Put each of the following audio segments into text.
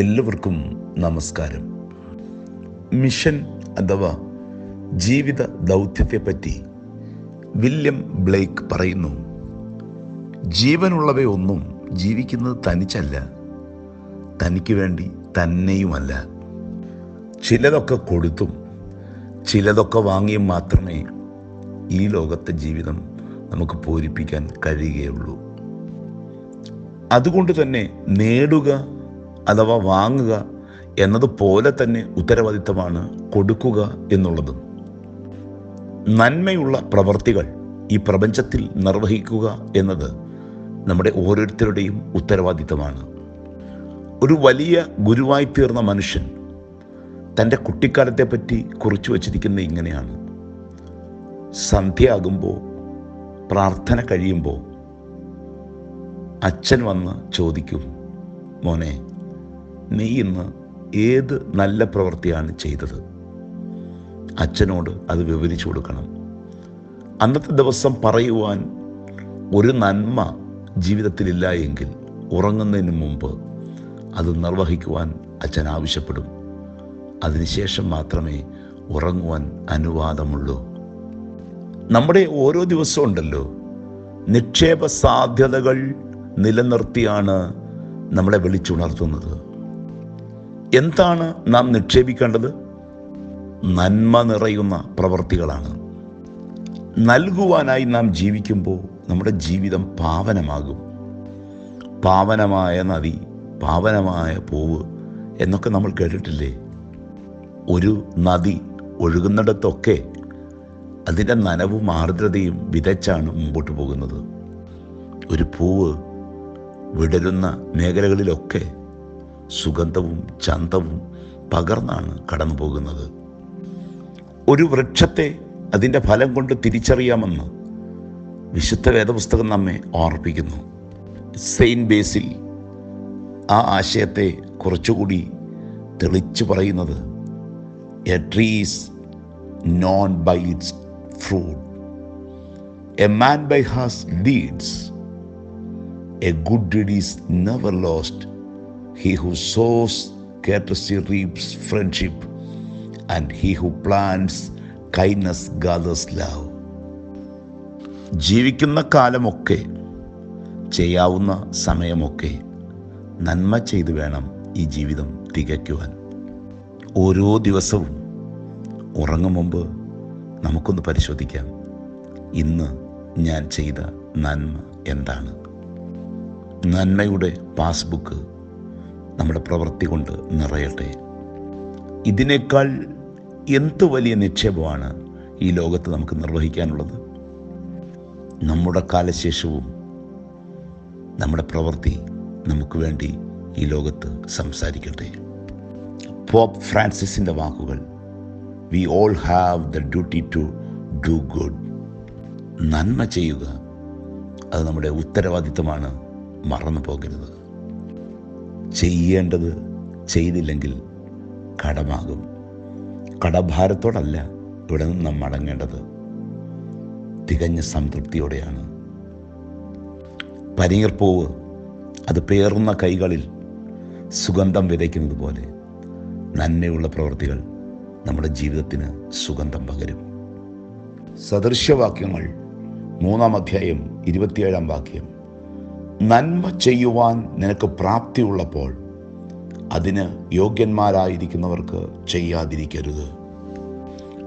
എല്ലാവർക്കും നമസ്കാരം. മിഷൻ അഥവാ ജീവിത ദൗത്യത്തെപ്പറ്റി വില്യം ബ്ലേക്ക് പറയുന്നു. ജീവനുള്ളവയൊന്നും ജീവിക്കുന്നത് തനിച്ചല്ല. തനിക്ക് വേണ്ടി തന്നെയുമല്ല. ചിലതൊക്കെ കൊടുത്തും ചിലതൊക്കെ വാങ്ങിയും മാത്രമേ ഈ ലോകത്തെ ജീവിതം നമുക്ക് പൂരിപ്പിക്കാൻ കഴിയുകയുള്ളൂ. അതുകൊണ്ട് തന്നെ നേടുക അഥവാ വാങ്ങുക എന്നതുപോലെ തന്നെ ഉത്തരവാദിത്തമാണ് കൊടുക്കുക എന്നുള്ളത്. നന്മയുള്ള പ്രവർത്തികൾ ഈ പ്രപഞ്ചത്തിൽ നിർവഹിക്കുക എന്നത് നമ്മുടെ ഓരോരുത്തരുടെയും ഉത്തരവാദിത്തമാണ് ഒരു വലിയ ഗുരുവായി തീർന്ന മനുഷ്യൻ തന്റെ കുട്ടിക്കാലത്തെ പറ്റി കുറിച്ചു വച്ചിരിക്കുന്നത് ഇങ്ങനെയാണ്. സന്ധ്യയാകുമ്പോൾ പ്രാർത്ഥന കഴിയുമ്പോൾ അച്ഛൻ വന്ന് ചോദിക്കും മോനെ നീ ഇന്ന് ഏത് നല്ല പ്രവൃത്തിയാണ് ചെയ്തത്? അച്ഛനോട് അത് വിവരിച്ചു കൊടുക്കണം. അന്നത്തെ ദിവസം പറയുവാൻ ഒരു നന്മ ജീവിതത്തിലില്ല എങ്കിൽ ഉറങ്ങുന്നതിന് മുമ്പ് അത് നിർവഹിക്കുവാൻ അച്ഛൻ ആവശ്യപ്പെടും. അതിനുശേഷം മാത്രമേ ഉറങ്ങുവാൻ അനുവാദമുള്ളൂ. നമ്മുടെ ഓരോ ദിവസവും ഉണ്ടല്ലോ. നിക്ഷേപ സാധ്യതകൾ നിലനിർത്തിയാണ് നമ്മളെ വിളിച്ചുണർത്തുന്നത്. എന്താണ് നാം നിക്ഷേപിക്കേണ്ടത്? നന്മ നിറയുന്ന പ്രവൃത്തികളാണ് നൽകുവാനായി നാം ജീവിക്കുമ്പോൾ നമ്മുടെ ജീവിതം പാവനമാകും. പാവനമായ നദി പാവനമായ പൂവ് എന്നൊക്കെ നമ്മൾ കേട്ടിട്ടില്ലേ? ഒരു നദി ഒഴുകുന്നിടത്തൊക്കെ അതിന്റെ നനവും ആർദ്രതയും വിതച്ചാണ് മുമ്പോട്ട് പോകുന്നത്. ഒരു പൂവ് വിടരുന്ന മേഖലകളിലൊക്കെ സുഗന്ധവും ചന്തവും പകർന്നാണ് കടന്നു പോകുന്നത് ഒരു വൃക്ഷത്തെ അതിന്റെ ഫലം കൊണ്ട് തിരിച്ചറിയാമെന്ന് വിശുദ്ധ വേദപുസ്തകം നമ്മെ ഓർപ്പിക്കുന്നു. സെയിൻ ബേസിൽ ആ ആശയത്തെ കുറച്ചുകൂടി തെളിച്ചു പറയുന്നത് a tree's known by its fruit a man by his deeds a good deed is never lost he who sows courtesy reaps friendship and he who plants kindness gathers love. ജീവിക്കുന്ന കാലമൊക്കെ ചെയ്യാവുന്ന സമയമൊക്കെ നന്മ ചെയ്തു വേണം ഈ ജീവിതം തികയ്ക്കുവാൻ. ഓരോ ദിവസവും ഉറങ്ങും മുമ്പ് നമുക്കൊന്ന് പരിശോധിക്കാം. ഇന്ന് ഞാൻ ചെയ്ത നന്മ എന്താണ്? നന്മയുടെ പാസ്ബുക്ക് നമ്മുടെ പ്രവൃത്തി കൊണ്ട് നിറയട്ടെ. ഇതിനേക്കാൾ എന്ത് വലിയ നിക്ഷേപമാണ് ഈ ലോകത്ത് നമുക്ക് നിർവഹിക്കാനുള്ളത്? നമ്മുടെ കാലശേഷവും നമ്മുടെ പ്രവൃത്തി നമുക്ക് വേണ്ടി ഈ ലോകത്ത് സംസാരിക്കട്ടെ. പോപ്പ് ഫ്രാൻസിസിന്റെ വാക്കുകൾ we all have the duty to do good നന്മ ചെയ്യുക അത് നമ്മുടെ ഉത്തരവാദിത്തമാണ് മറന്നു പോകരുത് ചെയ്യേണ്ടത് ചെയ്തില്ലെങ്കിൽ കടമാകും. കടഭാരത്തോടല്ല ഇവിടെ നിന്ന് നാം മടങ്ങേണ്ടത്. തികഞ്ഞ സംതൃപ്തിയോടെയാണ്. പനീർപ്പൂവ് അത് പേറുന്ന കൈകളിൽ സുഗന്ധം വിതയ്ക്കുന്നത് പോലെ നന്മയുള്ള പ്രവൃത്തികൾ നമ്മുടെ ജീവിതത്തിന് സുഗന്ധം പകരും. സദൃശ്യവാക്യങ്ങൾ മൂന്നാം അധ്യായം ഇരുപത്തിയേഴാം വാക്യം. നന്മ ചെയ്യുവാൻ നിനക്ക് പ്രാപ്തിയുള്ളപ്പോൾ അതിന് യോഗ്യന്മാരായിരിക്കുന്നവർക്ക് ചെയ്യാതിരിക്കരുത്.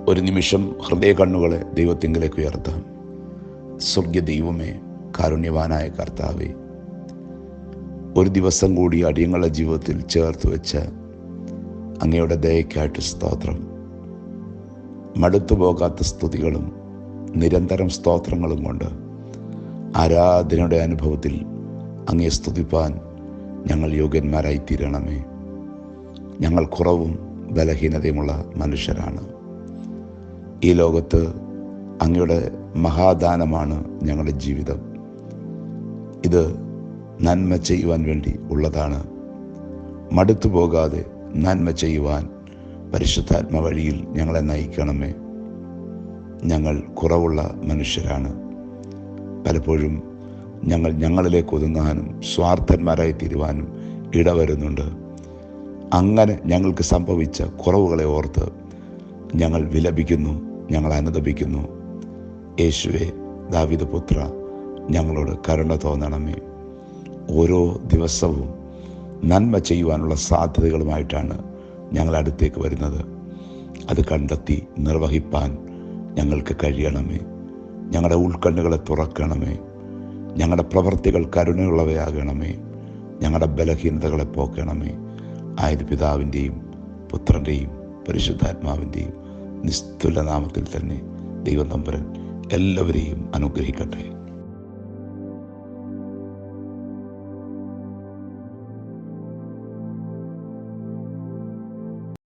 ഒരു നിമിഷം ഹൃദയ കണ്ണുകളെ ദൈവത്തിങ്കിലേക്ക് ഉയർത്താം. സ്വർഗ്യ ദൈവമേ കാരുണ്യവാനായ കർത്താവേ ഒരു ദിവസം കൂടി അടിയങ്ങളുടെ ജീവിതത്തിൽ ചേർത്ത് വെച്ച അങ്ങയുടെ ദയക്കായിട്ട് സ്തോത്രം. മടുത്തു പോകാത്ത സ്തുതികളും നിരന്തരം സ്തോത്രങ്ങളും കൊണ്ട് ആരാധനയുടെ അനുഭവത്തിൽ അങ്ങേ സ്തുതിപ്പാൻ ഞങ്ങൾ യോഗ്യന്മാരായി തീരണമേ ഞങ്ങൾ കുറവും ബലഹീനതയുമുള്ള മനുഷ്യരാണ്. ഈ ലോകത്ത് അങ്ങയുടെ മഹാദാനമാണ് ഞങ്ങളുടെ ജീവിതം. ഇത് നന്മ ചെയ്യുവാൻ വേണ്ടി ഉള്ളതാണ്. മടുത്തു പോകാതെ നന്മ ചെയ്യുവാൻ പരിശുദ്ധാത്മ വഴിയിൽ ഞങ്ങളെ നയിക്കണമേ. ഞങ്ങൾ കുറവുള്ള മനുഷ്യരാണ്. പലപ്പോഴും ഞങ്ങൾ ഞങ്ങളിലേക്ക് ഒതുങ്ങാനും സ്വാർത്ഥന്മാരായി തീരുവാനും ഇടവരുന്നുണ്ട്. അങ്ങനെ ഞങ്ങൾക്ക് സംഭവിച്ച കുറവുകളെ ഓർത്ത് ഞങ്ങൾ വിലപിക്കുന്നു ഞങ്ങൾ അനുദപിക്കുന്നു യേശുവെ ദാവിദ പുത്ര ഞങ്ങളോട് കരുണ തോന്നണമേ. ഓരോ ദിവസവും നന്മ ചെയ്യുവാനുള്ള സാധ്യതകളുമായിട്ടാണ് ഞങ്ങൾ അടുത്തേക്ക് വരുന്നത്. അത് കണ്ടെത്തി നിർവഹിപ്പാൻ ഞങ്ങൾക്ക് കഴിയണമേ. ഞങ്ങളുടെ ഉൾക്കണ്ണുകളെ തുറക്കണമേ. ഞങ്ങളുടെ പ്രവൃത്തികൾ കരുണയുള്ളവയാകണമേ. ഞങ്ങളുടെ ബലഹീനതകളെ പോക്കണമേ. ആയത് പിതാവിന്റെയും പുത്രന്റെയും പരിശുദ്ധാത്മാവിന്റെയും നിസ്തുല നാമത്തിൽ തന്നെ ദൈവം തമ്പുരൻ എല്ലാവരെയും അനുഗ്രഹിക്കട്ടെ.